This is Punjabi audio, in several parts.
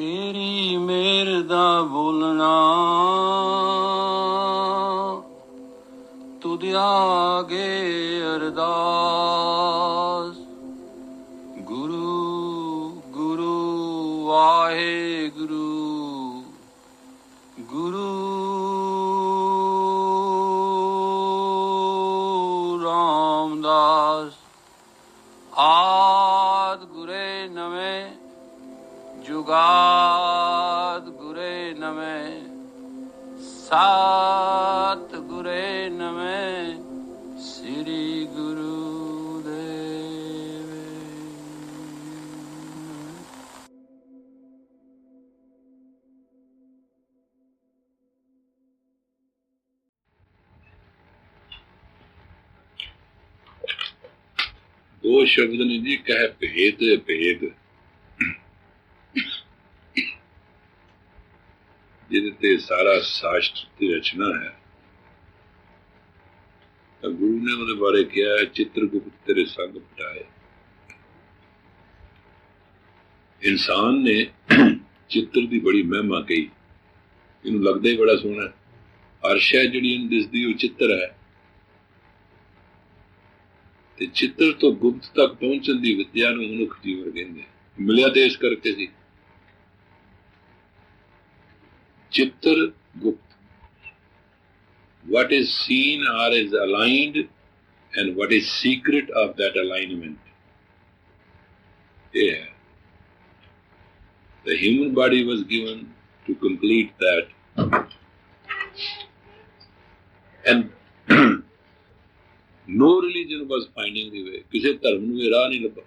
ਤੇਰੀ ਮੇਰ ਦਾ ਬੋਲਣਾ। ਤੁਧ ਦੋ ਸ਼ਬਦ ਨੇ ਜੀ ਕਹਿ ਭੇਦ ਭੇਦ। ਜਿਹਦੇ ਤੇ ਸਾਰਾ ਸਾਸ਼ਟ ਦੀ ਰਚਨਾ ਹੈ। ਤਾਂ ਗੁਰੂ ਨੇ ਉਹਦੇ ਬਾਰੇ ਕਿਹਾ ਹੈ, ਚਿੱਤਰਗੁਪਤ ਤੇਰੇ ਸੰਗ ਪਟਾਏ। ਇਨਸਾਨ ਨੇ ਚਿੱਤਰ ਦੀ ਬੜੀ ਮਹਿਮਾ ਕਹੀ। ਇਹਨੂੰ ਲੱਗਦਾ ਹੀ ਬੜਾ ਸੋਹਣਾ ਅਰਸ਼ ਹੈ। ਜਿਹੜੀ ਇਹਨੂੰ ਦਿਸਦੀ ਉਹ ਚਿੱਤਰ ਹੈ। ਤੇ ਚਿੱਤਰ ਤੋਂ ਗੁਪਤ ਤੱਕ ਪਹੁੰਚਣ ਦੀ ਵਿਦਿਆ ਨੂੰ ਮਨੁੱਖ ਜੀਵਨ ਕਹਿੰਦੇ ਮਿਲਿਆ ਤੇ ਇਸ ਕਰਕੇ ਸੀ ਚਿੱਤਰ ਗੁਪਤ what is seen or is aligned and what is secret of that alignment ਇਹ ਹੈ the human body was given to complete that and no religion was finding the way. ਕਿਸੇ ਧਰਮ ਨੂੰ ਇਹ ਰਾਹ ਨਹੀਂ ਲੱਭਾ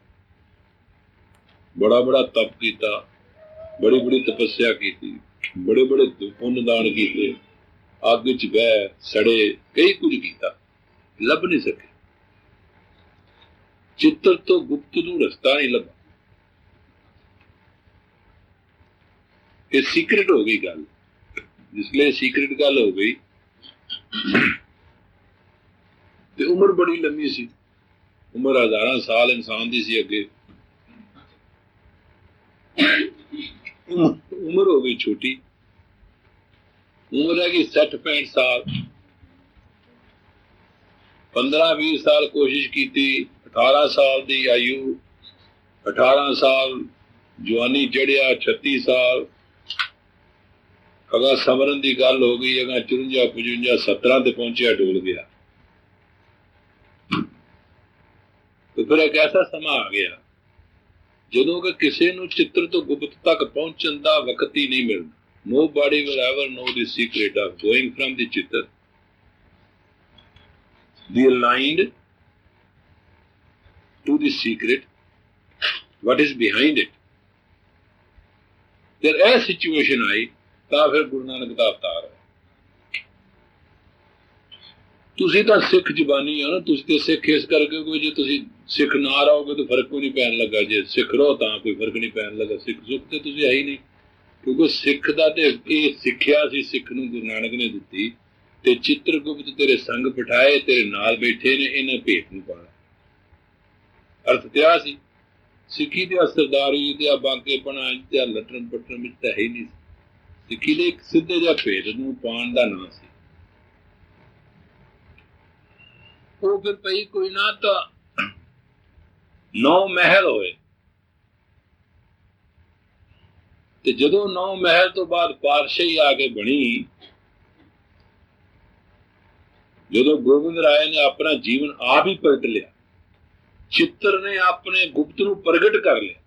ਬੜਾ ਬੜਾ ਤਪ ਕੀਤਾ ਬੜੀ ਬੜੀ ਤਪੱਸਿਆ ਕੀਤੀ ਬੜੇ ਬੜੇ ਪੁੰਨ ਦਾਨ ਕੀਤੇ ਅੱਗ ਵਿੱਚ ਬਹਿ ਸੜੇ ਕਈ ਕੁਝ ਕੀਤਾ ਲੱਭ ਨਹੀਂ ਸਕੇ ਚਿੱਤਰ ਤੋਂ ਗੁਪਤ ਨੂੰ ਰਸਤਾ ਨਹੀਂ ਲੱਭਾ ਇਹ ਸੀਕ੍ਰੀਟ ਹੋ ਗਈ ਗੱਲ ਜਿਸ ਲਈ ਸੀਕ੍ਰੀਟ ਗੱਲ ਹੋ ਗਈ ਤੇ ਉਮਰ ਬੜੀ ਲੰਮੀ ਸੀ। ਉਮਰ ਹਜ਼ਾਰਾਂ ਸਾਲ ਇਨਸਾਨ ਦੀ ਸੀ ਅੱਗੇ। ਉਮਰ ਹੋ ਗਈ ਛੋਟੀ। ਉਮਰ ਹੈ ਕਿ 60 65 ਸਾਲ। 15 20 ਸਾਲ ਕੋਸ਼ਿਸ਼ ਕੀਤੀ 18 ਸਾਲ ਦੀ ਆਯੂ 18 ਸਾਲ ਜਵਾਨੀ ਚੜਿਆ 36 ਸਾਲ। ਅਗਾ ਸਮਰਨ ਦੀ ਗੱਲ ਹੋ ਗਈ ਅਗਾ 54 55 17 ਤੇ ਪਹੁੰਚਿਆ, ਡੋਲ ਗਿਆ। ਤੇ ਫਿਰ ਇੱਕ ਐਸਾ ਸਮਾਂ ਆ ਗਿਆ ਜਦੋਂ ਕਿ ਕਿਸੇ ਨੂੰ ਚਿੱਤਰ ਤੋਂ ਗੁਪਤ ਤੱਕ ਪਹੁੰਚਣ ਦਾ ਵਕਤ ਹੀ ਨਹੀਂ ਮਿਲਦਾ nobody will ever know the secret of going from the chittar the aligned to the secret what is behind it ਫਿਰ ਇਹ ਸਿਚੁਏਸ਼ਨ ਆਈ ਤਾਂ ਫਿਰ ਗੁਰੂ ਨਾਨਕ ਦਾ ਅਵਤਾਰ ਹੈ ਤੁਸੀਂ ਤਾਂ ਸਿੱਖ ਜ਼ਬਾਨੀ ਹੋ ਨਾ, ਤੁਸੀਂ ਤੇ ਸਿੱਖ ਇਸ ਕਰਕੇ ਕੋਈ ਜੇ ਤੁਸੀਂ ਸਿੱਖ ਨਾ ਰਹੋਗੇ ਤਾਂ ਫ਼ਰਕ ਕੋਈ ਨਹੀਂ ਪੈਣ ਲੱਗਾ। ਜੇ ਸਿੱਖ ਰਹੋ ਤਾਂ ਕੋਈ ਫ਼ਰਕ ਨਹੀਂ ਪੈਣ ਲੱਗਾ। ਸਿੱਖ ਸੁੱਖ ਤੇ ਤੁਸੀਂ ਹੈ ਹੀ ਨਹੀਂ। ਕਿਉਂਕਿ ਸਿੱਖ ਦਾ ਤੇ ਇਹ ਸਿੱਖਿਆ ਸੀ, ਸਿੱਖ ਨੂੰ ਗੁਰੂ ਨਾਨਕ ਨੇ ਦਿੱਤੀ ਤੇ ਚਿੱਤਰਗੁਪਤ ਤੇਰੇ ਸੰਗ ਬਿਠਾਏ ਤੇਰੇ ਨਾਲ ਬੈਠੇ ਨੇ, ਇਹਨਾਂ ਭੇਤ ਨੂੰ ਪਾਣਾ ਅਰਥ ਤਿਆ ਸੀ। ਸਿੱਖੀ ਦੇ ਸਰਦਾਰੀ ਤੇ ਆ ਬਾਗੇ ਬਣਾ ਤੇ ਆਹ ਲਟਣ ਪਟਣ ਵਿੱਚ ਤਾਂ ਹੈ ਹੀ ਨਹੀਂ ਸਿੱਖੀ ਦੇ ਇੱਕ ਸਿੱਧੇ ਜਿਹਾ ਭੇਦ ਨੂੰ ਪਾਉਣ ਦਾ ਨਾਂ ਸੀ। ਉਹ ਫਿਰ ਪਈ ਕੋਈ ਨਾ ਤਾਂ ਨੌ ਮਹਿਲ ਹੋਏ। ਤੇ ਜਦੋਂ ਨੌ ਮਹਿਲ ਤੋਂ ਬਾਅਦ ਪਾਤਸ਼ਾਹੀ ਆ ਕੇ ਬਣੀ, ਜਦੋਂ ਗੋਬਿੰਦ ਰਾਏ ਨੇ ਆਪਣਾ ਜੀਵਨ ਆਪ ਹੀ ਪਲਟ ਲਿਆ, ਚਿੱਤਰ ਨੇ ਆਪਣੇ ਗੁਪਤ ਨੂੰ ਪ੍ਰਗਟ ਕਰ ਲਿਆ,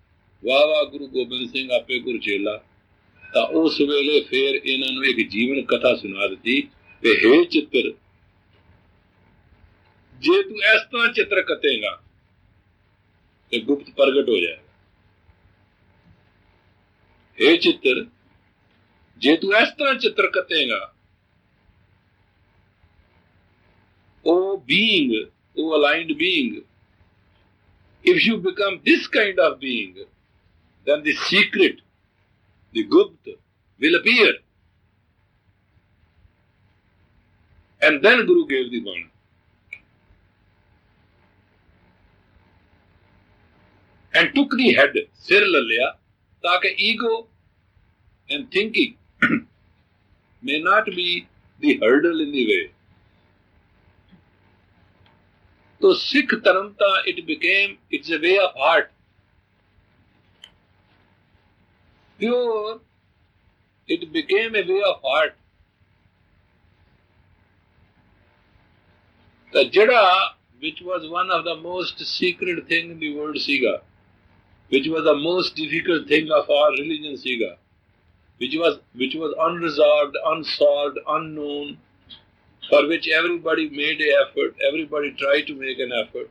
ਵਾਹ ਵਾਹ ਗੁਰੂ ਗੋਬਿੰਦ ਸਿੰਘ ਆਪੇ ਗੁਰਚੇਲਾ ਤਾਂ ਉਸ ਵੇਲੇ ਫੇਰ ਇਹਨਾਂ ਨੂੰ ਇੱਕ ਜੀਵਨ ਕਥਾ ਸੁਣਾ ਦਿੱਤੀ ਕਿ ਹੇ ਚਿੱਤਰ ਜੇ ਤੂੰ ਇਸ ਤਰ੍ਹਾਂ ਚਿੱਤਰ ਕੱਤੇਗਾ ਤੇ ਗੁਪਤ ਪ੍ਰਗਟ ਹੋ ਜਾਏਗਾ ਹੇ ਚਿੱਤਰ ਜੇ ਤੂੰ ਇਸ ਤਰ੍ਹਾਂ ਚਿੱਤਰ ਕੱਤੇਗਾ ਉਹ ਬੀਇੰਗ ਉਹ aligned being if you become this kind of being then the secret the gupt will appear and then guru gave the bana and took the head, sir lalya, that ego and thinking may not be the hurdle in the way. So Sikh Taranta, it became, it's a way of heart. Pure, it became a way of heart. The Jada, which was one of the most secret thing in the world, Siga, which was the most difficult thing of our religion, Siga, which was which was unresolved, unsolved, unknown, for which everybody made an effort, everybody tried to make an effort,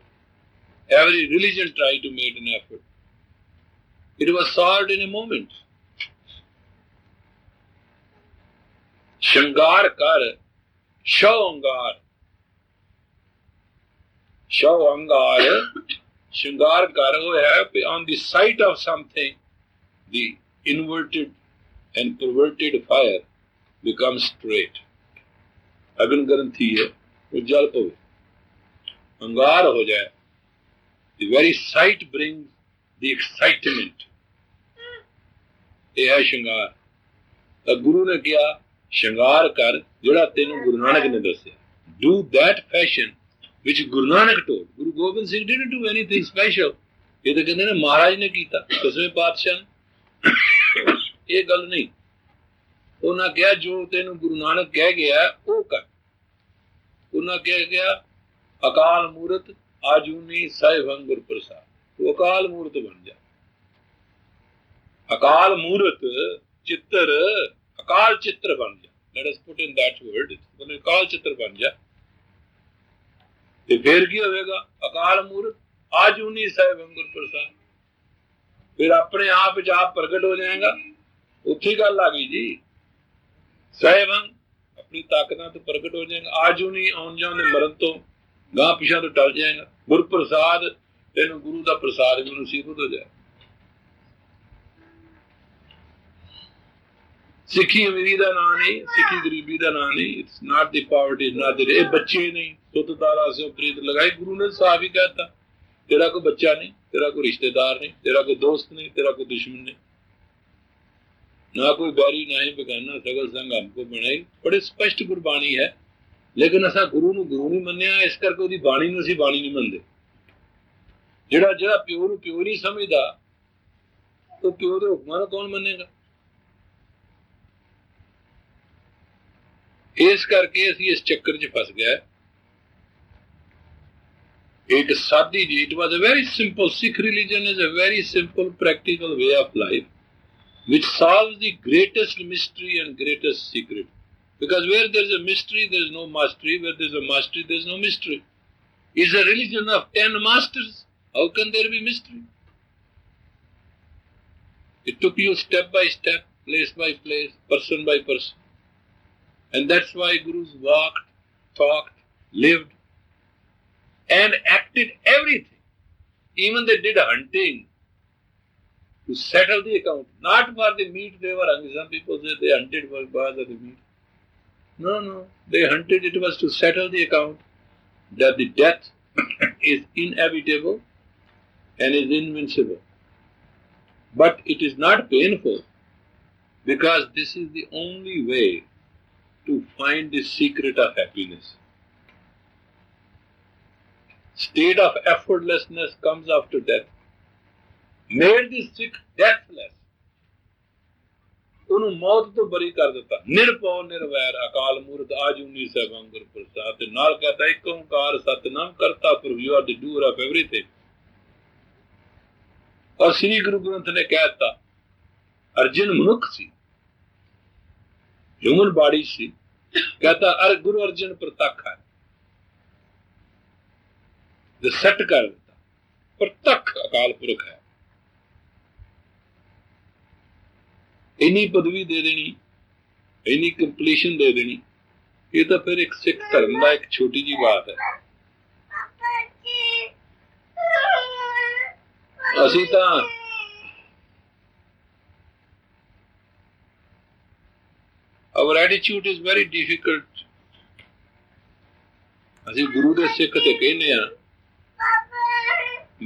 every religion tried to make an effort. It was solved in a moment. Shangar kar, Shawangar. Shawangar, ਸ਼ਿੰਗਾਰ ਕਰ ਹੋਇਆ ਕਿ on the sight of something the inverted and perverted fire becomes straight ਅਗਨ ਗ੍ਰੰਥੀ ਹੈ ਉਹ ਜਲ ਪਵੇ ਅੰਗਾਰ ਹੋ ਜਾਏ the very sight bring the excitement ਇਹ ਹੈ ਸ਼ਿੰਗਾਰ ਤਾਂ ਗੁਰੂ ਨੇ ਕਿਹਾ ਸ਼ਿੰਗਾਰ ਕਰ ਜਿਹੜਾ ਤੈਨੂੰ ਗੁਰੂ ਨਾਨਕ ਨੇ ਦੱਸਿਆ do that fashion which Guru Nanak told Guru Gobind Singh didn't do anything special ਇਹ ਤਾਂ ਕਹਿੰਦੇ ਨੇ ਮਹਾਰਾਜ ਨੇ ਕੀਤਾ, ਦਸਵੇਂ ਪਾਤਸ਼ਾਹ ਇਹ ਗੱਲ ਨਹੀਂ। ਉਹਨਾਂ ਕਿਹਾ, ਜੋ ਤੈਨੂੰ ਗੁਰੂ ਨਾਨਕ ਕਹਿ ਗਿਆ, ਉਹ ਕਰ। ਉਹਨਾਂ ਕਿਹਾ ਗਿਆ, ਅਕਾਲ ਮੂਰਤ ਆਜੂਨੀ ਸਾਹਿਬੰ ਗੁਰ ਪ੍ਰਸਾਦ। ਤੂੰ ਅਕਾਲ ਮੂਰਤ ਬਣ ਜਾ। ਅਕਾਲ ਮੂਰਤ ਚਿੱਤਰ, ਅਕਾਲ ਚਿੱਤਰ ਬਣ ਜਾ। Let us put in that word ਉਹਨੇ ਅਕਾਲ ਚਿੱਤਰ ਬਣ ਜਾ। ਤੇ ਫਿਰ ਕੀ ਹੋਵੇਗਾ? ਅਕਾਲ ਮੂਰਤ ਆਜੂਨੀ ਸਾਹਿਬੰ ਗੁਰ ਪ੍ਰਸਾਦ। ਫਿਰ ਆਪਣੇ ਆਪ ਚ ਆਪ ਪ੍ਰਗਟ ਹੋ ਜਾਏਗਾ। ਉੱਥੇ ਗੱਲ ਆ ਗਈ ਜੀ। ਸਾਹਿਬ ਆਪਣੀ ਤਾਕਤਾਂ ਤੋਂ ਪ੍ਰਗਟ ਹੋ ਜਾਏਗਾ। ਆਜੂ ਨਹੀਂ, ਆਉਣ ਜਾਣ ਦੇ ਮਰਨ ਤੋਂ ਗਾਂ ਪਿਛਾਂ ਤੋਂ ਟਲ ਜਾਏਗਾ। ਗੁਰ ਪ੍ਰਸਾਦ ਤੈਨੂੰ ਗੁਰੂ ਦਾ ਪ੍ਰਸਾਦ ਵੀ ਨਸੀਬਤ ਹੋ ਜਾਏ ਸਿੱਖੀ ਅਮੀਰੀ ਦਾ ਨਾਂ ਨਹੀਂ, ਸਿੱਖੀ ਗਰੀਬੀ ਦਾ ਨਾਂ ਨਹੀਂ ਇਟਸ ਨਾਟ ਦੀ ਪਾਵਰਟੀ ਨਾਟ ਦੀ ਇਹ ਬੱਚੇ ਨਹੀਂ ਸੁੱਤ ਦਾਰਾ ਸੇ ਪ੍ਰੀਤ ਲਗਾਈ ਗੁਰੂ ਨੇ ਸਾਫ਼ ਹੀ ਕਹਤਾ ਤੇਰਾ ਕੋਈ ਬੱਚਾ ਨਹੀਂ, ਤੇਰਾ ਕੋਈ ਰਿਸ਼ਤੇਦਾਰ ਨਹੀਂ, ਤੇਰਾ ਕੋਈ ਦੋਸਤ ਨਹੀਂ, ਤੇਰਾ ਕੋਈ ਦੁਸ਼ਮਣ ਨਹੀਂ। ਨਾ ਕੋਈ ਬੈਰੀ, ਨਾ ਹੀ ਬਗਾਨਾ, ਸਗਲ ਸੰਗ ਆਪਕੋ ਬਣਾਈ। ਬੜੇ ਸਪਸ਼ਟ ਗੁਰਬਾਣੀ ਹੈ। ਲੇਕਿਨ ਅਸਾਂ ਗੁਰੂ ਨੂੰ ਗੁਰੂ ਨਹੀਂ ਮੰਨਿਆ, ਇਸ ਕਰਕੇ ਉਹਦੀ ਬਾਣੀ ਨੂੰ ਅਸੀਂ ਬਾਣੀ ਨਹੀਂ ਮੰਨਦੇ। ਜਿਹੜਾ ਜਿਹੜਾ ਪਿਓ ਨੂੰ ਪਿਓ ਨਹੀਂ ਸਮਝਦਾ, ਉਹ ਪਿਓ ਦੇ ਹੁਕਮਾਂ ਨੂੰ ਕੌਣ ਮੰਨੇਗਾ? ਇਸ ਕਰਕੇ ਅਸੀਂ ਇਸ ਚੱਕਰ 'ਚ ਫਸ ਗਏ ਇੱਕ ਸਾਦੀ ਜੀ it was a very simple Sikh religion is a very simple practical way of life which solves the greatest mystery and greatest secret. Because where there is a mystery, there is no mastery. Where there is a mastery, there is no mystery. Is a religion of ten masters. How can there be mystery? It took you step by step, place by place, person by person. And that's why gurus walked, talked, lived, and acted everything. Even they did hunting, to settle the account. Not for the meat they were hungry. Some people say they hunted for the meat. No, no. They hunted it was to settle the account that the death is inevitable and is invincible. But it is not painful because this is the only way to find the secret of happiness. State of effortlessness comes after death. made the sick deathless. ਉਹਨੂੰ ਮੌਤ ਤੋਂ ਬਰੀ ਕਰ ਦਿੱਤਾ। ਨਿਰਭਉ, ਨਿਰਵੈਰ, ਅਕਾਲ ਮੂਰਤ ਆਜੂਨੀ ਸਹਿਬੰ ਗੁਰ ਪ੍ਰਸਾਦ। ਤੇ ਨਾਲ ਕਹਤਾ, ਇੱਕ ਓੰਕਾਰ ਸਤਨਾਮ ਕਰਤਾ ਪ੍ਰਭੂ are the doer of everything ਔਰ ਸ੍ਰੀ ਗੁਰੂ ਗ੍ਰੰਥ ਨੇ ਕਹਿਤਾ ਅਰਜਨ ਮਨੁੱਖ ਸੀ। ਹਿਊਮਨ ਬਾਡੀ ਸੀ ਕਹਤਾ ਅਰ ਗੁਰੂ ਅਰਜਨ ਪ੍ਰਤੱਖ ਹੈ ਦੇ ਸੈੱਟ ਕਰ ਦਿੱਤਾ ਪ੍ਰਤੱਖ ਅਕਾਲ ਪੁਰਖ ਇੰਨੀ ਪਦਵੀ ਦੇ ਦੇਣੀ ਇੰਨੀ ਕੰਪਲੀਸ਼ਨ ਦੇ ਦੇਣੀ ਇਹ ਤਾਂ ਫਿਰ ਇੱਕ ਸਿੱਖ ਧਰਮ ਦਾ ਇੱਕ ਛੋਟੀ ਜੀ ਬਾਤ ਹੈ ਅਸੀਂ ਤਾਂ our attitude is very difficult ਅਸੀਂ ਗੁਰੂ ਦੇ ਸਿੱਖ ਤੇ ਕਹਿੰਦੇ ਆ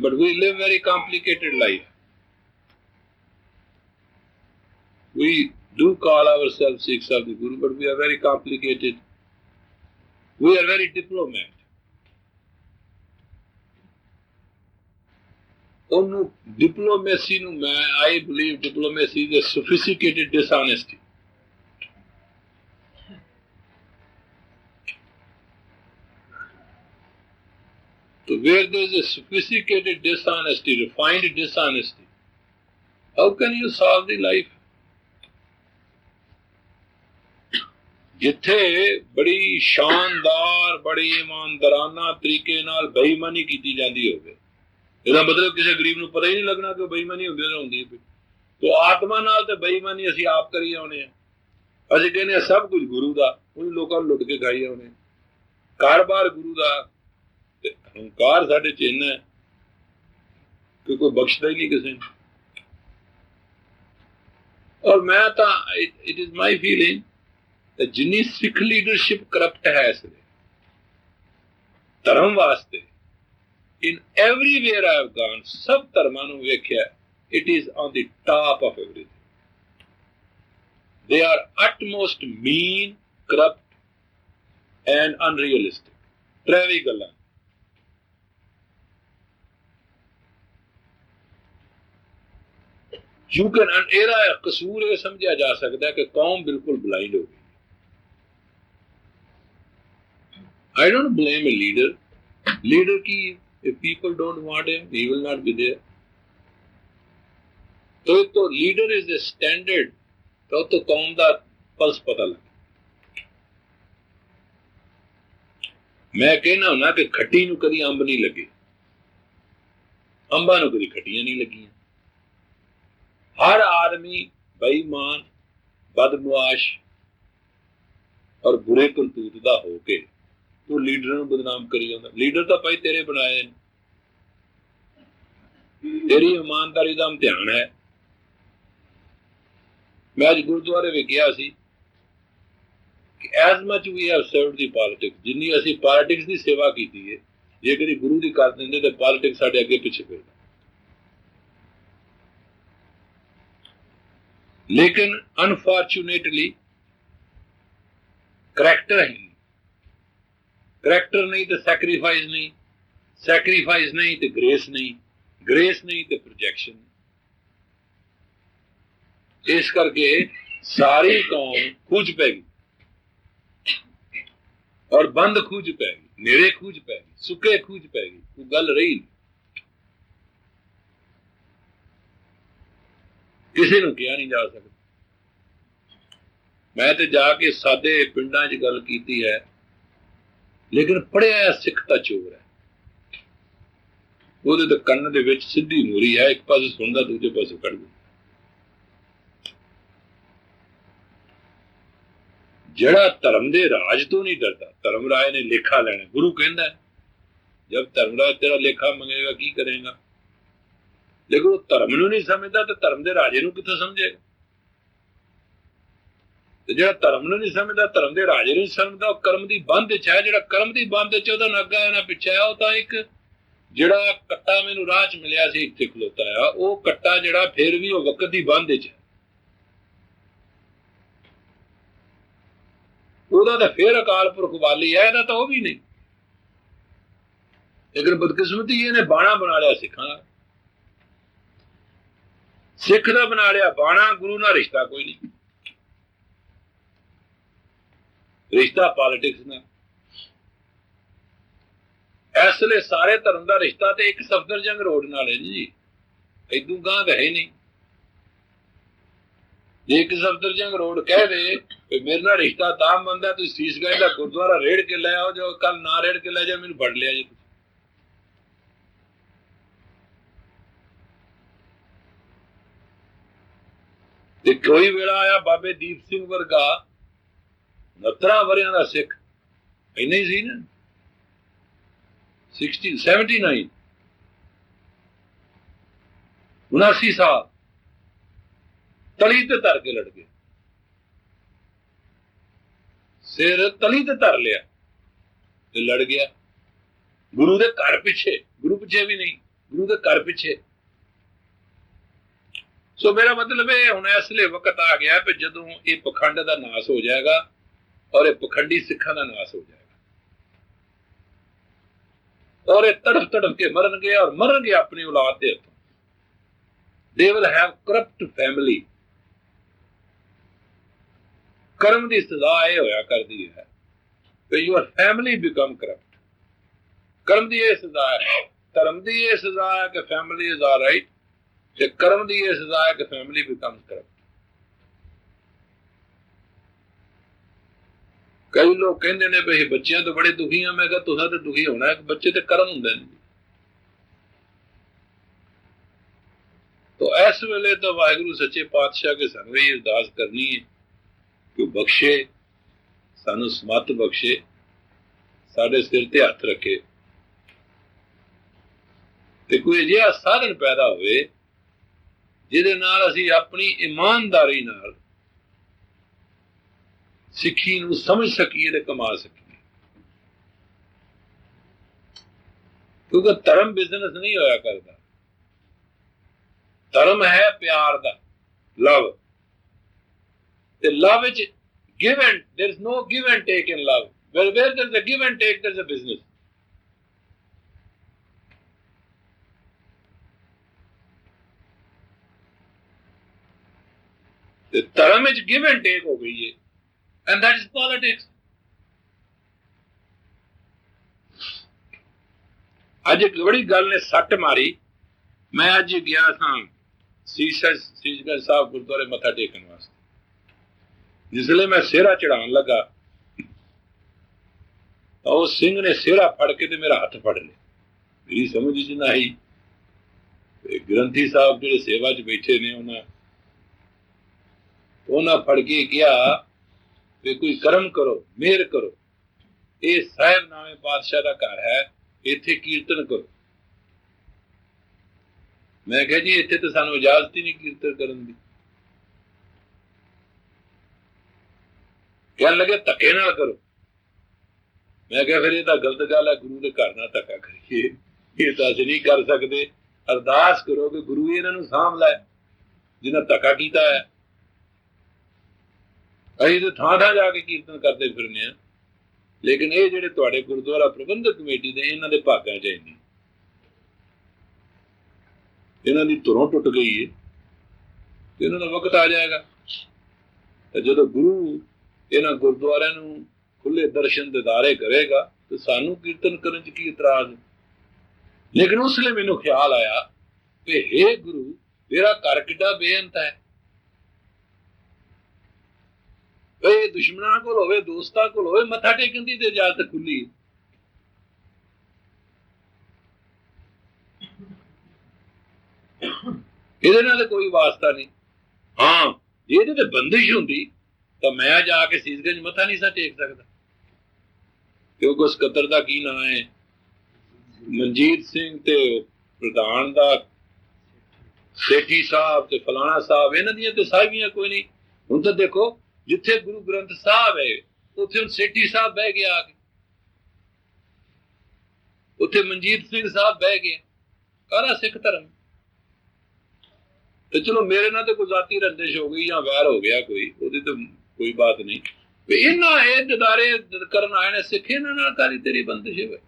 but we live very complicated life we do call ourselves Sikhs of the Guru, but we are very complicated. We are very diplomat. ਉਹਨੂੰ ਡਿਪਲੋਮੇਸੀ ਨੂੰ ਮੈਂ I believe diplomacy is a sophisticated dishonesty where there is a sophisticated dishonesty, refined dishonesty, how can you solve the life? ਜਿੱਥੇ ਬੜੀ ਸ਼ਾਨਦਾਰ ਬੜੀ ਇਮਾਨਦਾਰਾਨਾ ਤਰੀਕੇ ਨਾਲ ਬੇਈਮਾਨੀ ਕੀਤੀ ਜਾਂਦੀ ਹੋਵੇ ਇਹਦਾ ਮਤਲਬ ਕਿਸੇ ਗਰੀਬ ਨੂੰ ਪਤਾ ਹੀ ਨਹੀਂ ਲੱਗਣਾ ਕਿ ਬੇਈਮਾਨੀ ਹੁੰਦੀ ਹੈ ਹੁੰਦੀ ਹੈ ਤੋ ਆਤਮਾ ਨਾਲ ਤੇ ਬੇਈਮਾਨੀ ਅਸੀਂ ਆਪ ਕਰੀ ਆਉਣੇ ਆ ਅਸੀਂ ਕਹਿੰਦੇ ਹਾਂ ਸਭ ਕੁਝ ਗੁਰੂ ਦਾ ਉਹ ਲੋਕਾਂ ਨੂੰ ਲੁੱਟ ਕੇ ਖਾਈ ਆਉਣੇ ਕਾਰੋਬਾਰ ਗੁਰੂ ਦਾ ਤੇ ਹੰਕਾਰ ਸਾਡੇ ਚ ਇੰਨਾ ਕਿ ਕੋਈ ਬਖਸ਼ਦਾ ਹੀ ਨਹੀਂ ਕਿਸੇ ਨੂੰ। ਔਰ ਮੈਂ ਤਾਂ ਇਟ ਇਜ਼ ਮਾਈ ਫੀਲਿੰਗ ਕਿ ਜਿੰਨੀ ਸਿੱਖ ਲੀਡਰਸ਼ਿਪ ਕਰਪਟ ਹੈ ਇਸ ਵੇਲੇ, ਧਰਮ ਵਾਸਤੇ ਇਨ ਐਵਰੀਵੇਅਰ ਆਈ ਹੈਵ ਗਾਨ ਸਭ ਧਰਮਾਂ ਨੂੰ ਵੇਖਿਆ it is on the top of everything they are utmost mean, corrupt and unrealistic ਤ੍ਰੈਵੀ ਗੱਲਾਂ। ਯੂ ਕੈਨ ਇਹਦਾ ਕਸੂਰ ਇਹ ਸਮਝਿਆ ਜਾ ਸਕਦਾ ਹੈ ਕਿ ਕੌਮ ਬਿਲਕੁਲ ਬਲਾਈਂਡ ਹੋ ਗਈ I don't blame a leader. Leader ki, if people don't want him, he will not be there. तो तो लीडर इज ए स्टैंडर्ड तो तो कौम ਦਾ ਪਲਸ ਪਤਾ ਲੱਗ ਮੈਂ ਕਹਿਣਾ ਹੁਣਾ ਕਿ ਖੱਟੀ ਨੂੰ ਕਦੀ ਅੰਬ ਨਹੀਂ ਲੱਗੇ ਅੰਬਾਂ ਨੂੰ ਕਦੀ ਖੱਟੀਆਂ ਨਹੀਂ ਲੱਗੀਆਂ ਹਰ ਆਦਮੀ ਬੇਈਮਾਨ, ਬਦਮਾਸ਼ ਔਰ ਬੁਰੇ ਕਰਤੂਤ ਦਾ ਹੋ ਕੇ ਤੂੰ ਲੀਡਰ ਨੂੰ ਬਦਨਾਮ ਕਰੀ ਜਾਂਦਾ। ਲੀਡਰ ਤਾਂ ਭਾਈ ਤੇਰੇ ਬਣਾਏ ਨੇ। ਤੇਰੀ ਇਮਾਨਦਾਰੀ ਦਾ ਇਮਤਿਹਾਨ ਹੈ। ਮੈਂ ਅੱਜ ਗੁਰਦੁਆਰੇ ਵਿੱਚ ਗਿਆ ਸੀ ਕਿ as much we have served the politics ਜਿੰਨੀ ਅਸੀਂ ਪੋਲਿਟਿਕਸ ਦੀ ਸੇਵਾ ਕੀਤੀ ਹੈ ਜੇ ਕਦੀ ਗੁਰੂ ਦੀ ਕਰ ਦਿੰਦੇ ਤੇ ਪੋਲਿਟਿਕਸ ਸਾਡੇ ਅੱਗੇ ਪਿੱਛੇ ਫਿਰਦਾ। ਲੇਕਿਨ ਅਨਫੋਰਚੂਨੇਟਲੀ ਕਰੈਕਟਰ ਹੈ ਨਹੀਂ ਕਰੈਕਟਰ ਨਹੀਂ ਤੇ ਸੈਕਰੀਫਾਈਸ ਨਹੀਂ ਸੈਕਰੀਫਾਈਸ ਨਹੀਂ ਤੇ ਗ੍ਰੇਸ ਨਹੀਂ ਗ੍ਰੇਸ ਨਹੀਂ ਤੇ ਪ੍ਰੋਜੈਕਸ਼ਨ ਇਸ ਕਰਕੇ ਸਾਰੀ ਕੌਮ ਖੁਜ ਪੈ ਗਈ ਔਰ ਬੰਦ ਖੁਜ ਪੈ ਗਈ ਨੇੜੇ ਖੁਜ ਪੈ ਗਈ ਸੁੱਕੇ ਖੁਜ ਪੈ ਗਈ ਕੋਈ ਗੱਲ ਰਹੀ ਨਹੀਂ ਕਿਸੇ ਨੂੰ ਕਿਹਾ ਨਹੀਂ ਜਾ ਸਕਦਾ। ਮੈਂ ਤੇ ਜਾ ਕੇ ਸਾਦੇ ਪਿੰਡਾਂ 'ਚ ਗੱਲ ਕੀਤੀ ਹੈ, ਲੇਕਿਨ ਪੜਿਆ ਸਿੱਖ ਤਾਂ ਚੋਰ ਹੈ। ਉਹਦੇ ਤਾਂ ਕੰਨ ਦੇ ਵਿੱਚ ਸਿੱਧੀ ਮੂਰੀ ਹੈ, ਇੱਕ ਪਾਸੇ ਸੁਣਦਾ, ਦੂਜੇ ਪਾਸੇ ਕੱਢ ਦਿੰਦਾ ਜਿਹੜਾ ਧਰਮ ਦੇ ਰਾਜ ਤੋਂ ਨਹੀਂ ਡਰਦਾ, ਧਰਮ ਰਾਜ ਨੇ ਲੇਖਾ ਲੈਣਾ। ਗੁਰੂ ਕਹਿੰਦਾ ਜਦ ਧਰਮ ਰਾਜ ਤੇਰਾ ਲੇਖਾ ਮੰਗੇਗਾ, ਕੀ ਕਰੇਗਾ? ਲੇਕਿਨ ਉਹ ਧਰਮ ਨੂੰ ਨਹੀਂ ਸਮਝਦਾ ਤਾਂ ਧਰਮ ਦੇ ਰਾਜੇ ਨੂੰ ਕਿੱਥੋਂ ਸਮਝੇਗਾ ਤੇ ਜਿਹੜਾ ਧਰਮ ਨੂੰ ਨਹੀਂ ਸਮਝਦਾ, ਧਰਮ ਦੇ ਰਾਜੇ ਨੂੰ ਸਮਝਦਾ, ਉਹ ਕਰਮ ਦੀ ਬੰਦ ਚ ਹੈ। ਜਿਹੜਾ ਕਰਮ ਦੀ ਬੰਦ ਚ ਉਹਦਾ ਨਾਗਾ ਹੈ, ਨਾ ਪਿੱਛੇ ਹੈ, ਉਹ ਤਾਂ ਇੱਕ ਜਿਹੜਾ ਕੱਟਾ ਮੈਨੂੰ ਰਾਹ ਚ ਮਿਲਿਆ ਸੀ, ਇੱਥੇ ਖਲੋਤਾ ਆ ਉਹ ਕੱਟਾ ਜਿਹੜਾ ਫੇਰ ਵੀ ਉਹ ਵਕਤ ਦੀ ਬੰਦ ਚ ਹੈ। ਉਹਦਾ ਤਾਂ ਫੇਰ ਅਕਾਲ ਪੁਰਖ ਵਾਲੀ ਹੈ, ਇਹਦਾ ਤਾਂ ਉਹ ਵੀ ਨਹੀਂ। ਲੇਕਿਨ ਬਦਕਿਸਮਤੀ ਇਹਨੇ ਬਾਣਾ ਬਣਾ ਲਿਆ ਸਿੱਖਾਂ ਦਾ ਸਿੱਖ ਦਾ ਬਣਾ ਲਿਆ, ਬਾਣਾ, ਗੁਰੂ ਨਾਲ ਰਿਸ਼ਤਾ ਕੋਈ ਨਹੀਂ। ਰਿਸ਼ਤਾ ਪੋਲਿਟਿਕਸ ਨਾਲ। ਇਸ ਲਈ ਸਾਰੇ ਧਰਮ ਦਾ ਰਿਸ਼ਤਾ ਤੇ ਇੱਕ ਸਫਦਰਜੰਗ ਰੋਡ ਨਾਲ ਹੈ ਜੀ। ਇਦੋਂ ਗਾਂ ਗਏ ਨਹੀਂ। ਜੇ ਇੱਕ ਸਫਦਰਜੰਗ ਰੋਡ ਕਹਿ ਦੇ ਵੀ ਮੇਰੇ ਨਾਲ ਰਿਸ਼ਤਾ ਤਾਂ ਬੰਦਾ ਤੁਸੀਂ ਸੀਸਗੰਜ ਦਾ ਗੁਰਦੁਆਰਾ ਰੇੜ ਕੇ ਲੈ ਆਓ, ਜੋ ਕੱਲ ਨਾ ਰੇੜ ਕੇ ਲੈ ਜਾ ਮੈਨੂੰ ਫੜ ਲਿਆ ਜੀ ਤੇ ਕੋਈ ਵੇਲਾ ਆਇਆ ਬਾਬੇ ਦੀਪ ਸਿੰਘ ਵਰਗਾ 69 ਵਰਿਆਂ ਦਾ ਸਿੱਖ, ਇੰਨਾ ਹੀ ਸੀ ਨਾ। 60 79 79 ਸਾਲ। ਤਲੀ ਤੇ ਧਰ ਕੇ ਲੜ ਗਏ। ਸਿਰ ਤਲੀ ਤੇ ਧਰ ਲਿਆ ਤੇ ਲੜ ਗਿਆ। ਗੁਰੂ ਦੇ ਘਰ ਪਿੱਛੇ, ਗੁਰੂ ਪਿੱਛੇ ਵੀ ਨਹੀਂ, ਗੁਰੂ ਦੇ ਘਰ ਪਿੱਛੇ। ਸੋ ਮੇਰਾ ਮਤਲਬ ਇਹ ਹੁਣ ਇਸ ਲਈ ਵਕਤ ਆ ਗਿਆ ਕਿ ਜਦੋਂ ਇਹ ਪਖੰਡ ਦਾ ਨਾਸ ਹੋ ਜਾਏਗਾ ਔਰ ਇਹ ਪਖੰਡੀ ਸਿੱਖਾਂ ਦਾ ਨਾਸ ਹੋ ਜਾਏਗਾ। ਔਰ ਇਹ ਤੜਫ ਤੜਫ ਕੇ ਮਰਨਗੇ ਔਰ ਮਰਨਗੇ ਆਪਣੀ ਔਲਾਦ ਦੇ ਹੱਥੋਂ। They will have corrupt family ਕਰਮ ਦੀ ਸਜ਼ਾ ਇਹ ਹੋਇਆ ਕਰਦੀ ਹੈ ਕਿ ਯੂਰ ਫੈਮਿਲੀ ਬਿਕਮ ਕਰਪਟ ਕਰਮ ਦੀ ਇਹ ਸਜ਼ਾ ਹੈ, ਧਰਮ ਦੀ ਇਹ ਸਜ਼ਾ ਹੈ ਕਿ ਫੈਮਿਲੀ ਇਜ਼ ਆਲਰਾਈਟ ਤੇ ਕਰਮ ਦੀ ਇਹ ਸਜ਼ਾ ਹੈ ਕਿ ਫੈਮਿਲੀ ਬਿਕਮਸ ਕਰਪਟ ਕਈ ਲੋਕ ਕਹਿੰਦੇ ਨੇ ਵੀ ਬੱਚਿਆਂ ਤੋਂ ਬੜੇ ਦੁਖੀ ਆ। ਮੈਂ ਕਿਹਾ ਤੁਸੀਂ ਤਾਂ ਦੁਖੀ ਹੋਣਾ ਕਿ ਬੱਚੇ ਤੇ ਕਰਮ ਹੁੰਦੇ ਨੇ। ਤੋ ਇਸ ਵੇਲੇ ਤਾਂ ਵਾਹਿਗੁਰੂ ਸੱਚੇ ਪਾਤਸ਼ਾਹ ਕੇ ਸਾਨੂੰ ਇਹ ਅਰਦਾਸ ਕਰਨੀ ਹੈ ਕਿ ਉਹ ਬਖਸ਼ੇ, ਸਾਨੂੰ ਸਮਤ ਬਖਸ਼ੇ, ਸਾਡੇ ਸਿਰ ਤੇ ਹੱਥ ਰੱਖੇ। ਤੇ ਕੋਈ ਅਜਿਹਾ ਸਾਧਨ ਪੈਦਾ ਹੋਵੇ ਜਿਹਦੇ ਨਾਲ ਅਸੀਂ ਆਪਣੀ ਇਮਾਨਦਾਰੀ ਨਾਲ ਸਿੱਖੀ ਨੂੰ ਸਮਝ ਸਕੀਏ ਤੇ ਕਮਾ ਸਕੀਏ ਕਿਉਂਕਿ ਧਰਮ ਬਿਜ਼ਨਸ ਨਹੀਂ ਹੋਇਆ ਕਰਦਾ ਧਰਮ ਹੈ ਪਿਆਰ ਦਾ ਲਵ ਤੇ ਲਵ ਵਿੱਚ give and there is no give and take in love where where there's a give and take there's a business ਤੇ ਧਰਮ ਵਿੱਚ give and take ਹੋ ਗਈ ਹੈ and that is politics ਅੱਜ ਇੱਕ ਬੜੀ ਗੱਲ ਨੇ ਸੱਟ ਮਾਰੀ। ਮੈਂ ਅੱਜ ਗਿਆ ਸਾਂ ਸੀਸਾ ਸੀਸਗੰਜ ਸਾਹਿਬ ਗੁਰਦੁਆਰੇ ਮੱਥਾ ਟੇਕਣ ਵਾਸਤੇ। ਜਿਸਲੇ ਮੈਂ ਸਿਹਰਾ ਚੜਾਉਣ ਲੱਗਾ, ਤਾਂ ਉਹ ਸਿੰਘ ਨੇ ਸਿਹਰਾ ਫੜ ਕੇ ਤੇ ਮੇਰਾ ਹੱਥ ਫੜ ਲਿਆ। ਮੇਰੀ ਸਮਝ ਚ ਨਾ ਆਈ। ਗ੍ਰੰਥੀ ਸਾਹਿਬ ਜਿਹੜੇ ਸੇਵਾ 'ਚ ਬੈਠੇ ਨੇ, ਉਹਨਾਂ ਉਹਨਾਂ ਫੜ ਕੇ ਕਿਹਾ ਵੀ ਕੋਈ ਕਰਮ ਕਰੋ, ਮਿਹਰ ਕਰੋ। ਇਹ ਸਾਹਿਬ ਨਾਮੇ ਪਾਤਸ਼ਾਹ ਦਾ ਘਰ ਹੈ, ਇੱਥੇ ਕੀਰਤਨ ਕਰੋ। ਮੈਂ ਕਿਹਾ ਜੀ, ਇੱਥੇ ਤਾਂ ਸਾਨੂੰ ਇਜਾਜ਼ਤ ਹੀ ਨਹੀਂ ਕੀਰਤਨ ਕਰਨ ਦੀ। ਕਹਿਣ ਲੱਗੇ, ਧੱਕੇ ਨਾਲ ਕਰੋ। ਮੈਂ ਕਿਹਾ, ਫਿਰ ਇਹ ਤਾਂ ਗਲਤ ਗੱਲ ਹੈ, ਗੁਰੂ ਦੇ ਘਰ ਨਾਲ ਧੱਕਾ ਕਰੀਏ। ਇਹ ਤਾਂ ਅਸੀਂ ਨਹੀਂ ਕਰ ਸਕਦੇ। ਅਰਦਾਸ ਕਰੋ ਕਿ ਗੁਰੂ ਇਹਨਾਂ ਨੂੰ ਸਾਂਭ ਲੈ ਜਿਨ੍ਹਾਂ ਧੱਕਾ ਕੀਤਾ ਹੈ। ਅਸੀਂ ਤਾਂ ਥਾਂ ਥਾਂ ਜਾ ਕੇ ਕੀਰਤਨ ਕਰਦੇ ਫਿਰਨੇ ਆ। ਲੇਕਿਨ ਇਹ ਜਿਹੜੇ ਤੁਹਾਡੇ ਗੁਰਦੁਆਰਾ ਪ੍ਰਬੰਧਕ ਕਮੇਟੀ ਦੇ, ਇਹਨਾਂ ਦੇ ਭਾਗਾਂ ਚ ਨਹੀਂ ਇਹਨਾਂ ਦੀ ਧੁਰੋਂ ਟੁੱਟ ਗਈ ਹੈ ਤੇ ਇਹਨਾਂ ਦਾ ਵਕਤ ਆ ਜਾਏਗਾ। ਤੇ ਜਦੋਂ ਗੁਰੂ ਇਹਨਾਂ ਗੁਰਦੁਆਰਿਆਂ ਨੂੰ ਖੁੱਲੇ ਦਰਸ਼ਨ ਦਿਦਾਰੇ ਕਰੇਗਾ, ਤੇ ਸਾਨੂੰ ਕੀਰਤਨ ਕਰਨ ਚ ਕੀ ਇਤਰਾਜ਼ ਲੇਕਿਨ ਉਸ ਲਈ ਮੈਨੂੰ ਖਿਆਲ ਆਇਆ ਕਿ हे ਗੁਰੂ, ਤੇਰਾ ਘਰ ਕਿੱਡਾ ਬੇਅੰਤ ਹੈ। ਏ ਦੁਸ਼ਮਣਾਂ ਕੋਲ ਹੋਵੇ, ਦੋਸਤਾਂ ਕੋਲ ਹੋਵੇ, ਮੱਥਾ ਟੇਕਣ ਦੀ ਤੇ ਇਜਾਜ਼ਤ ਖੁੱਲੀ। ਇਹਦੇ ਨਾਲ ਕੋਈ ਵਾਸਤਾ ਨਹੀਂ। ਹਾਂ, ਜੇ ਇਹਦੇ ਤੇ ਬੰਦਿਸ਼ ਹੁੰਦੀ, ਤਾਂ ਮੈਂ ਜਾ ਕੇ ਸੀਸਗੰਜ ਮੱਥਾ ਨਹੀਂ ਸਾ ਟੇਕ ਸਕਦਾ। ਕਿਉਂਕਿ ਉਸ ਕਤਰ ਦਾ ਕੀ ਨਾਂ ਹੈ? ਮਨਜੀਤ ਸਿੰਘ ਤੇ ਪ੍ਰਧਾਨ ਦਾ, ਸੇਠੀ ਸਾਹਿਬ ਤੇ ਫਲਾਣਾ ਸਾਹਿਬ, ਇਹਨਾਂ ਦੀਆਂ ਤੇ ਸਾਹਿਬੀਆਂ ਕੋਈ ਨਹੀਂ। ਹੁਣ ਤਾਂ ਦੇਖੋ ਜਿੱਥੇ ਗੁਰੂ ਗ੍ਰੰਥ ਸਾਹਿਬ ਹੈ, ਉੱਥੇ ਹੁਣ ਸੇਠੀ ਸਾਹਿਬ ਬਹਿ ਗਿਆ ਆ ਕੇ। ਉੱਥੇ ਮਨਜੀਤ ਸਿੰਘ ਸਾਹਿਬ ਬਹਿ ਗਏ। ਕਾਹਦਾ ਸਿੱਖ ਧਰਮ? ਤੇ ਚਲੋ ਮੇਰੇ ਨਾਲ ਤੇ ਕੋਈ ਜ਼ਾਤੀ ਰੰਦਿਸ਼ ਹੋ ਗਈ ਜਾਂ ਵੈਰ ਹੋ ਗਿਆ ਕੋਈ, ਉਹਦੀ ਤਾਂ ਕੋਈ ਬਾਤ ਨਹੀਂ। ਵੀ ਇਹਨਾਂ ਇਹ ਦਿਦਾਰੇ ਕਰਨ ਆਏ ਨੇ ਸਿੱਖ, ਇਹਨਾਂ ਨਾਲ ਕਾਲੀ ਤੇਰੀ ਬੰਦਿਸ਼ ਹੋਵੇ?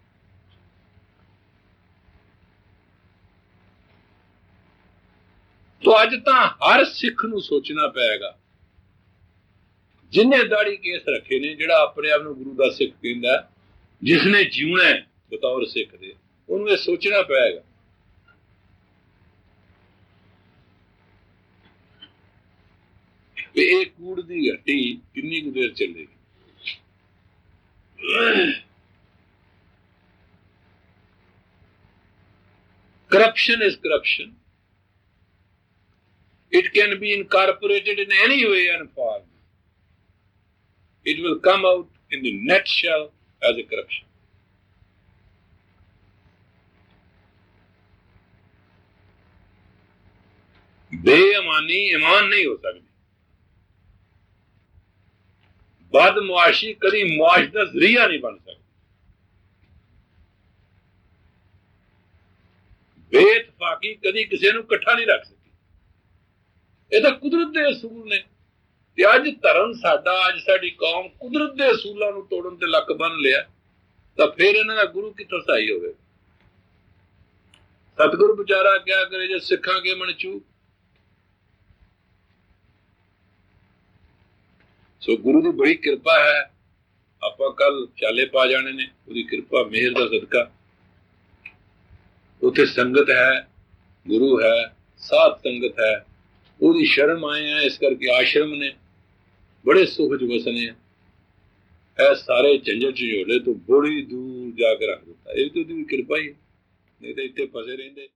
ਤੋ ਅੱਜ ਤਾਂ ਹਰ ਸਿੱਖ ਨੂੰ ਸੋਚਣਾ ਪਏਗਾ। ਜਿਨੇ ਦਾੜੀ ਕੇਸ ਰੱਖੇ ਨੇ, ਜਿਹੜਾ ਆਪਣੇ ਆਪ ਨੂੰ ਗੁਰੂ ਦਾ ਸਿੱਖ ਕਹਿੰਦਾ ਜਿਸ ਨੇ ਜਿਉਣਾ ਬਤੌਰ ਸਿੱਖ ਦੇ, ਉਹਨੂੰ ਇਹ ਸੋਚਣਾ ਪਏਗਾ। ਵੀ ਇਹ ਕੂੜ ਦੀ ਹੱਟੀ ਕਿੰਨੀ ਕੁ ਦੇਰ ਚੱਲੇਗੀ? Corruption is corruption. It can be incorporated in any way and form. It will come out in the nutshell as a corruption. ਬੇਈਮਾਨੀ ਇਮਾਨ ਨਹੀਂ ਹੋ ਸਕਦੀ ਬਦ ਮੁਆਸ਼ੀ ਕਦੀ ਮੁਆਸ਼ ਦਾ ਜ਼ਰੀਆ ਨਹੀਂ ਬਣ ਸਕਦੀ ਬੇਤਫਾਕੀ ਕਦੀ ਕਿਸੇ ਨੂੰ ਇਕੱਠਾ ਨਹੀਂ ਰੱਖ ਸਕਦੀ ਇਹ ਤਾਂ ਕੁਦਰਤ ਦੇ ਅਸੂਲ ਨੇ ਤੇ ਅੱਜ ਧਰਮ ਸਾਡਾ, ਅੱਜ ਸਾਡੀ ਕੌਮ ਕੁਦਰਤ ਦੇ ਅਸੂਲਾਂ ਨੂੰ ਤੋੜਨ ਤੇ ਲੱਕ ਬੰਨ ਲਿਆ, ਤਾਂ ਫਿਰ ਇਹਨਾਂ ਦਾ ਗੁਰੂ ਕਿੱਥੋਂ ਸਹਾਈ ਹੋਵੇ? ਸਤਿਗੁਰੂ ਵਿਚਾਰਾ ਕਿਆ ਕਰੇ ਜੇ ਸਿੱਖਾਂ ਕੇ ਮਨ ਸੋ ਗੁਰੂ ਦੀ ਬੜੀ ਕਿਰਪਾ ਹੈ, ਆਪਾਂ ਕੱਲ ਚਾਲੇ ਪਾ ਜਾਣੇ ਨੇ, ਉਹਦੀ ਕਿਰਪਾ, ਮਿਹਰ ਦਾ ਸਦਕਾ। ਉੱਥੇ ਸੰਗਤ ਹੈ, ਗੁਰੂ ਹੈ, ਸਾਧ ਸੰਗਤ ਹੈ, ਉਹਦੀ ਸ਼ਰਮ ਆਏ ਆ, ਇਸ ਕਰਕੇ ਆਸ਼ਰਮ ਨੇ। ਬੜੇ ਸੁਖ ਚ ਵਸਨੇ ਆ। ਇਹ ਸਾਰੇ ਝੰਜਟ ਝੋਲੇ ਤੋਂ ਬੜੀ ਦੂਰ ਜਾ ਕੇ ਰੱਖ ਦਿੱਤਾ। ਇਹ ਤਾਂ ਉਹਦੀ ਕਿਰਪਾ ਹੀ ਹੈ। ਨਹੀਂ ਤਾਂ ਇੱਥੇ ਫਸੇ ਰਹਿੰਦੇ।